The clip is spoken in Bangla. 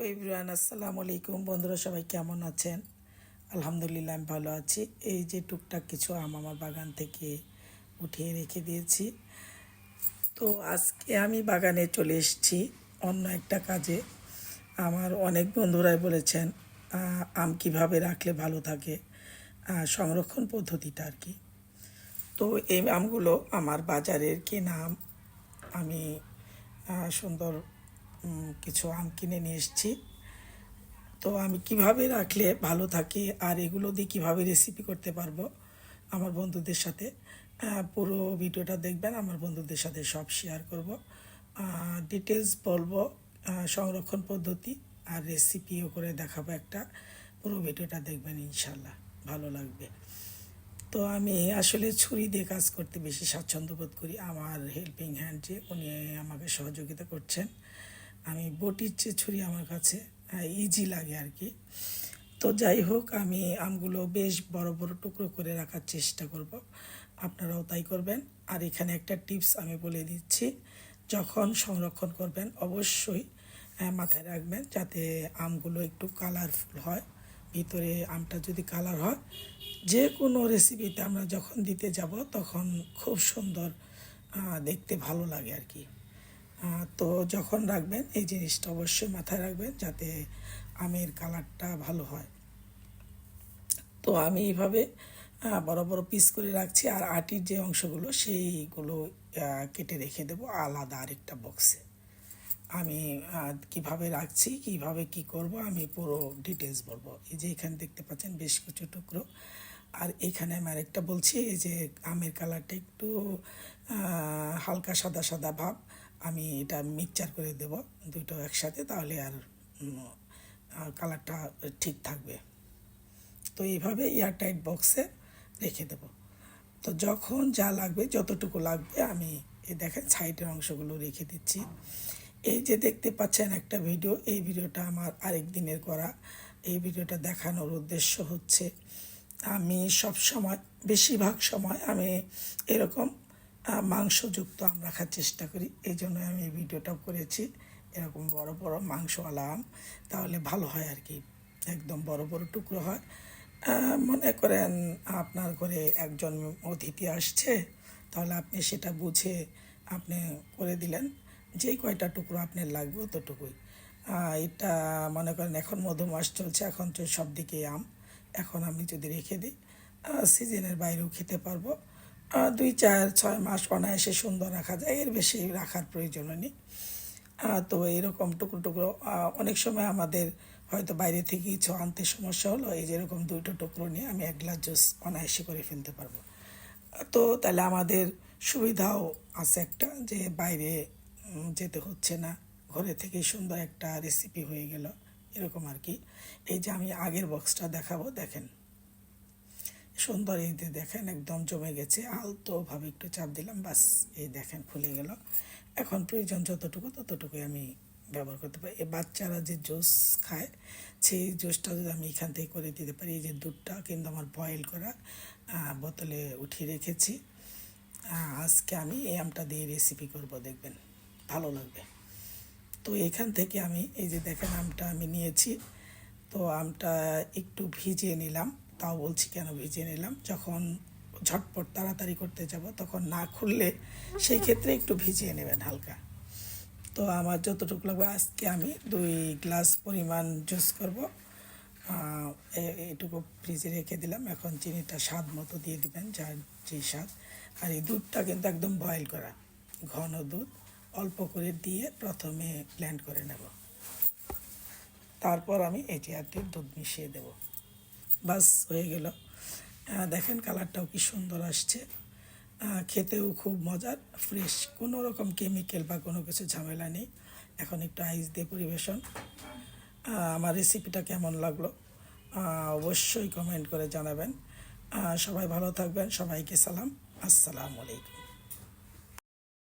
হ্যালো ইব্রান আসসালামু আলাইকুম। বন্ধুরা, সবাই কেমন আছেন? আলহামদুলিল্লাহ, আমি ভালো আছি। এই যে টুকটাক কিছু আম আমার বাগান থেকে উঠিয়ে রেখে দিয়েছি। তো আজকে আমি বাগানে চলে এসেছি অন্য একটা কাজে। আমার অনেক বন্ধুরাই বলেছেন আম কীভাবে রাখলে ভালো থাকে সংরক্ষণ পদ্ধতিটা আর কি। তো এই আমগুলো আমার বাজারের কেনা আম। আমি সুন্দর কিছু আম কিনে নিয়ে এসেছি। তো আমি কীভাবে রাখলে ভালো থাকে আর এগুলো দিয়ে কীভাবে রেসিপি করতে পারব আমার বন্ধুদের সাথে পুরো ভিডিওটা দেখবেন, আমার বন্ধুদের সাথে সব শেয়ার করব। ডিটেলস বলব সংরক্ষণ পদ্ধতি আর রেসিপিও করে দেখাবো একটা। পুরো ভিডিওটা দেখবেন ইনশাল্লাহ ভালো লাগবে। তো আমি আসলে ছুরি দিয়ে কাজ করতে বেশি স্বাচ্ছন্দ্য বোধ করি। আমার হেল্পিং হ্যান্ড যে উনি আমাকে সহযোগিতা করছেন। আমি বটির চেয়ে ছুরি আমার কাছে ইজি লাগে আর কি। তো যাই হোক আমি আমগুলো বেশ বড় বড় টুকরো করে রাখার চেষ্টা করব। আপনারাও তাই করবেন। আর এখানে একটা টিপস আমি বলে দিচ্ছি যখন সংরক্ষণ করবেন অবশ্যই আহ, মাথায় রাখবেন যাতে আমগুলো একটু কালারফুল হয়। ভিতরে আমটা যদি কালার হয় যে কোনো রেসিপিতে আমরা যখন দিতে যাব তখন খুব সুন্দর দেখতে ভালো লাগে আর কি। তো যখন রাখবেন, এই জিনিসটা অবশ্যই মাথায় রাখবেন যাতে আমের কালারটা ভালো হয়। তো আমি এইভাবে বড় বড় পিস করে রাখছি আর আটির যে অংশগুলো, সেইগুলো কেটে রেখে দেবো আলাদা আরেকটা বক্সে আমি কীভাবে রাখছি, কীভাবে কি করব, আমি পুরো ডিটেলস বলব। এই যে এখানে দেখতে পাচ্ছেন বেশ কিছু টুকরো। আর এখানে আমি আরেকটা বলছি, এই যে আমের কালারটা একটু হালকা সাদা সাদা ভাব, আমি এটা মিক্সচার করে দেব দুটো একসাথে, তাহলে আর কালারটা ঠিক থাকবে। তো এইভাবে এয়ারটাইট বক্সে রেখে দেব। তো যখন যা লাগবে, যতটুকু লাগবে, আমি এই দেখেন সাইডের অংশগুলো রেখে দিচ্ছি। এই যে দেখতে পাচ্ছেন একটা ভিডিও, এই ভিডিওটা আমার আরেক দিনের করা। এই ভিডিওটা দেখানোর উদ্দেশ্য হচ্ছে আমি সব সময়, বেশিরভাগ সময় আমি এরকম মাংসযুক্ত আম রাখার চেষ্টা করি। এই জন্য আমি এই ভিডিওটা করেছি। এরকম বড় বড় মাংসওয়ালা আম, তাহলে ভালো হয় আর কি। একদম বড় বড় টুকরো হয়। মনে করেন আপনার ঘরে একজন অতিথি আসছে, তাহলে আপনি সেটা বুঝে আপনি করে দিলেন। যেই কয়টা টুকরো আপনার লাগবে অতটুকুই। এটা মনে করেন এখন মধুমাস চলছে, এখন তো সব দিকে আম। এখন আমি যদি রেখে দিই সিজনের বাইরেও খেতে পারব। দুই, চার, ছয় মাস অনায়াসে সুন্দর রাখা যায়, এর বেশি রাখার প্রয়োজন নেই। তো এরকম টুকরো টুকরো অনেক সময় আমাদের হয়তো বাইরে থেকে কিছু আনতে সমস্যা হলো, এই যেরকম দুইটো টুকরো নিয়ে আমি এক গ্লাস জুস অনায়াসে করে ফেলতে পারব। তো তাহলে আমাদের সুবিধাও আছে একটা, যে বাইরে যেতে হচ্ছে না, ঘরে থেকেই সুন্দর একটা রেসিপি হয়ে গেল। এরকম আর কি। এই যে আমি আগের বক্সটা দেখাবো, দেখেন। সুন্দর এই দেখেন, একদম জমে গেছে। আলতোভাবে একটু চাপ দিলাম, বাস এই দেখেন খুলে গেল। এখন প্রয়োজন যতটুকু ততটুকুই আমি ব্যবহার করতে পারি। এই বাচ্চারা যে জুস খায়, সেই জুসটা যদি আমি এখান থেকে করে দিতে পারি, এই যে দুধটা কিন্তু আমার বয়েল করা বোতলে উঠিয়ে রেখেছি। আজকে আমি এই আমটা দিয়ে রেসিপি করব, দেখবেন। ভালো লাগবে। তো এখান থেকে আমি, এই যে দেখেন আমটা আমি নিয়েছি। তো আমটা একটু ভিজিয়ে নিলাম। তাও বলছি কেন ভিজিয়ে নিলাম? যখন ঝটপট তাড়াতাড়ি করতে যাব, তখন না খুললে সেই ক্ষেত্রে একটু ভিজিয়ে নেবেন হালকা। তো আমার যতটুকু লাগবে, আজকে আমি দুই গ্লাস পরিমাণ জুস করব। এটুকু ফ্রিজে রেখে দিলাম। এখন চিনিটা স্বাদ মতো দিয়ে দিবেন, যার যে স্বাদ। আর এই দুধটা কিন্তু একদম বয়েল করা, ঘন দুধ। অল্প করে দিয়ে প্রথমে ব্লেন্ড করে নেব। তারপর আমি এই চেয়ারটির দুধ মিশিয়ে দেব। বাস, হয়ে গেল। দেখেন কালারটাও কি সুন্দর আসছে। খেতেও খুব মজার ফ্রেশ কোনো রকম কেমিক্যাল বা কোনো কিছু ঝামেলা নেই। এখন একটু আইস দিয়ে পরিবেশন। আমার রেসিপিটা কেমন লাগল? অবশ্যই কমেন্ট করে জানাবেন। সবাই ভালো থাকবেন, সবাইকে সালাম। আসসালামু আলাইকুম।